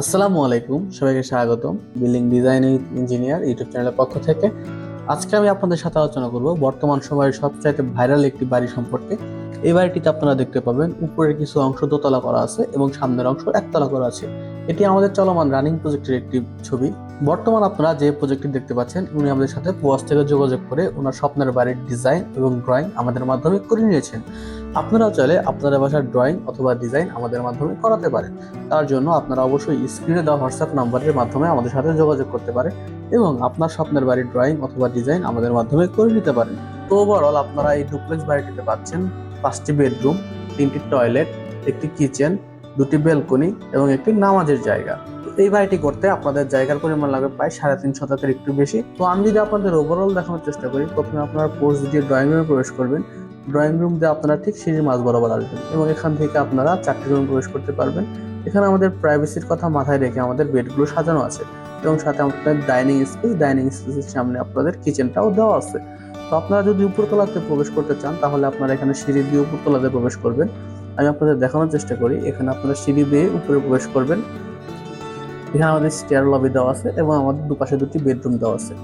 আসসালামু আলাইকুম, সবাইকে স্বাগতম বিল্ডিং ডিজাইন ইঞ্জিনিয়ার ইউটিউব চ্যানেলের পক্ষ থেকে। আজকে আমি আপনাদের সাথে আলোচনা করব বর্তমান সময়ের সবচাইতে ভাইরাল একটি বাড়ি সম্পর্কে। এই বাড়িটিতে আপনারা দেখতে পাবেন, উপরের কিছু অংশ দোতলা করা আছে এবং সামনের অংশ একতলা করা আছে। এটি আমাদের চলমান রানিং প্রজেক্টের একটি ছবি। বর্তমান আপনারা যে প্রজেক্টটি দেখতে পাচ্ছেন, উনি আমাদের সাথে পোয়াস থেকে যোগাযোগ করে ওনার স্বপ্নের বাড়ির ডিজাইন এবং ড্রয়িং আমাদের মাধ্যমে করে নিয়েছেন। আপনারা চাইলে আপনাদের বাসার ড্রয়িং অথবা ডিজাইন আমাদের মাধ্যমে করাতে পারেন। তার জন্য আপনারা অবশ্যই স্ক্রিনে দেওয়া হোয়াটসঅ্যাপ নাম্বারের মাধ্যমে আমাদের সাথে যোগাযোগ করতে পারেন এবং আপনার স্বপ্নের বাড়ির ড্রয়িং অথবা ডিজাইন আমাদের মাধ্যমে করে নিতে পারেন। তো ওভারঅল আপনারা এই ডুপ্লেক্স বাড়িটিতে পাচ্ছেন পাঁচটি বেডরুম তিনটি টয়লেট একটি কিচেন দুটি বেলকনি এবং একটি নামাজের জায়গা। এই বাড়িটি করতে আপনাদের জায়গার পরিমাণ লাগবে প্রায় সাড়ে তিন শতকের একটু বেশি। তো আমি যদি আপনাদের ওভারঅল দেখানোর চেষ্টা করি, প্রথমে আপনারা পোস্ট দিয়ে ড্রয়িং রুমে প্রবেশ করবেন। ড্রয়িং রুম দিয়ে আপনারা ঠিক সিঁড়ির মাঝ বরাবর আসবেন এবং এখান থেকে আপনারা চারটি রুমে প্রবেশ করতে পারবেন। এখানে আমাদের প্রাইভেসির কথা মাথায় রেখে আমাদের বেডগুলো সাজানো আছে এবং সাথে আপনাদের ডাইনিং স্পেস ডাইনিং স্পেসের সামনে আপনাদের কিচেনটাও দেওয়া আছে। তো আপনারা যদি উপরতলাতে প্রবেশ করতে চান, তাহলে আপনারা এখানে সিঁড়ি দিয়ে উপরতলাতে প্রবেশ করবেন। আমি আপনাদের দেখানোর চেষ্টা করি। এখানে আপনারা সিঁড়ি বেয়ে উপরে প্রবেশ করবেন। এখানে আমাদের স্টেয়ার লবি দেওয়া আছে এবং আমাদের দুপাশে দুটি বেডরুম দেওয়া আছে।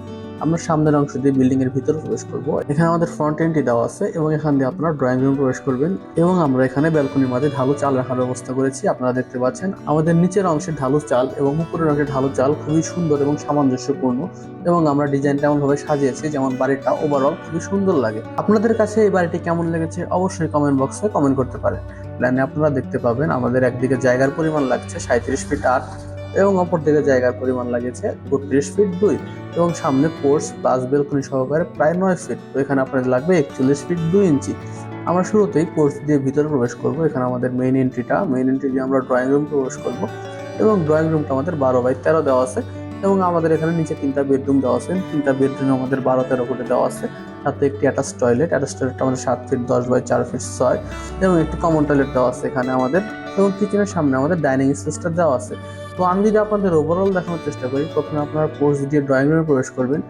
আমরা সামনের অংশ দিয়ে বিল্ডিং এর ভিতরে প্রবেশ করব। এখানে আমাদের ফ্রন্ট এন্ট্রি দেওয়া আছে এবং এখান দিয়ে আপনারা ড্রয়িং রুম প্রবেশ করবেন এবং আমরা এখানে ব্যালকনির মাঝে ঢালু চাল রাখার ব্যবস্থা করেছি, আপনারা দেখতে পাচ্ছেন। আমাদের নিচের অংশে ঢালু চাল এবং উপরের অংশে ঢালু চাল খুবই সুন্দর এবং সামঞ্জস্যপূর্ণ এবং আমরা ডিজাইনটা এমন ভাবে সাজিয়েছি যেমন বাড়িটা ওভারঅল খুবই সুন্দর লাগে। আপনাদের কাছে এই বাড়িটি কেমন লেগেছে অবশ্যই কমেন্ট বক্সে কমেন্ট করতে পারেন। প্ল্যানে আপনারা দেখতে পাবেন আমাদের একদিকে জায়গার পরিমাণ লাগছে সাঁত্রিশ ফিট আট। এবং অপর দিকে জায়গার পরিমাণ লাগিয়েছে বত্রিশ ফিট দুই এবং সামনে পোর্স প্লাস বেলকনি সহকারে প্রায় নয় ফিট তো এখানে আপনাদের লাগবে একচল্লিশ ফিট দুই ইঞ্চি। আমরা শুরুতেই পোর্স দিয়ে ভিতরে প্রবেশ করব। এখানে আমাদের মেইন এন্ট্রিটা মেইন এন্ট্রি দিয়ে আমরা ড্রয়িং রুম প্রবেশ করব এবং ড্রয়িং রুমটা আমাদের বারো বাই তেরো দেওয়া আছে এবং আমাদের এখানে নিচে তিনটা বেডরুম দেওয়া আছে। তিনটা বেডরুম আমাদের বারো তেরো করে দেওয়া আছে। সাথে একটি অ্যাটাচ টয়লেট অ্যাটাচ টয়লেটটা আমাদের সাত ফিট দশ বাই চার ফিট ছয় এবং একটি কমন টয়লেট দেওয়া আছে। এখানে আমাদের এবং কিচেনের সামনে, আমাদের ডাইনিং স্পেসটা দেওয়া আছে। তো আমি যদি আপনাদের ওভারঅল দেখানোর চেষ্টা করি, প্রথমে আপনারা পোর্স দিয়ে ড্রয়িং রুমে প্রবেশ করবেন।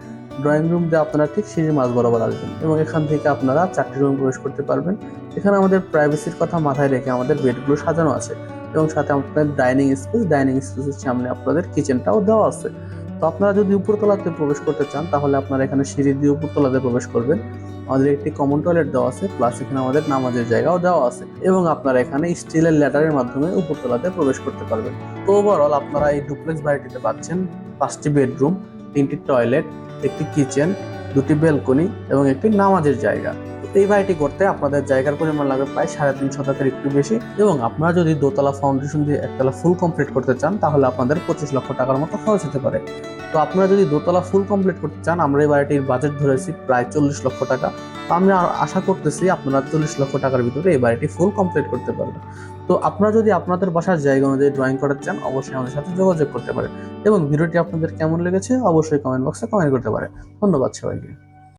ড্রয়িং রুম দিয়ে আপনারা ঠিক সিঁড়ির মাঝ বরাবর আসবেন এবং এখান থেকে আপনারা চারটি রুম প্রবেশ করতে পারবেন। এখানে আমাদের প্রাইভেসির কথা মাথায় রেখে আমাদের বেডগুলো সাজানো আছে এবং সাথে আপনাদের ডাইনিং স্পেস ডাইনিং স্পেসের সামনে আপনাদের কিচেনটাও দেওয়া আছে। তো আপনারা যদি উপরতলাতে প্রবেশ করতে চান, তাহলে আপনারা এখানে সিঁড়ি দিয়ে উপরতলাতে প্রবেশ করবেন। আমাদের একটি কমন টয়লেট দেওয়া আছে প্লাস এখানে আমাদের নামাজের জায়গাও দেওয়া আছে এবং আপনারা এখানে স্টিলের ল্যাটারের মাধ্যমে উপরতলাতে প্রবেশ করতে পারবেন। তো ওভারঅল আপনারা এই ডুপ্লেক্স বাড়িটিতে পাচ্ছেন পাঁচটি বেডরুম তিনটি টয়লেট একটি কিচেন দুটি ব্যালকনি এবং একটি নামাজের জায়গা। এই বাড়িটি করতে আপনাদের জায়গার পরিমাণ লাগবে প্রায় সাড়ে তিন শতকের একটু বেশি। এবং আপনারা যদি দোতলা ফাউন্ডেশন দিয়ে একতলা ফুল কমপ্লিট করতে চান, তাহলে আপনাদের পঁচিশ লক্ষ টাকার মতো খরচ হতে পারে। তো আপনারা যদি দোতলা ফুল কমপ্লিট করতে চান, আমরা এই বাড়িটির বাজেট ধরেছি প্রায় চল্লিশ লক্ষ টাকা। তো আমি আর আশা করতেছি আপনারা চল্লিশ লক্ষ টাকার ভিতরে এই বাড়িটি ফুল কমপ্লিট করতে পারবেন। তো আপনারা যদি আপনাদের বাসার জায়গা অনুযায়ী ড্রয়িং করাতে চান, অবশ্যই আমাদের সাথে যোগাযোগ করতে পারেন। এবং ভিডিওটি আপনাদের কেমন লেগেছে, অবশ্যই কমেন্ট বক্সে কমেন্ট করতে পারেন। ধন্যবাদ সবাইকে।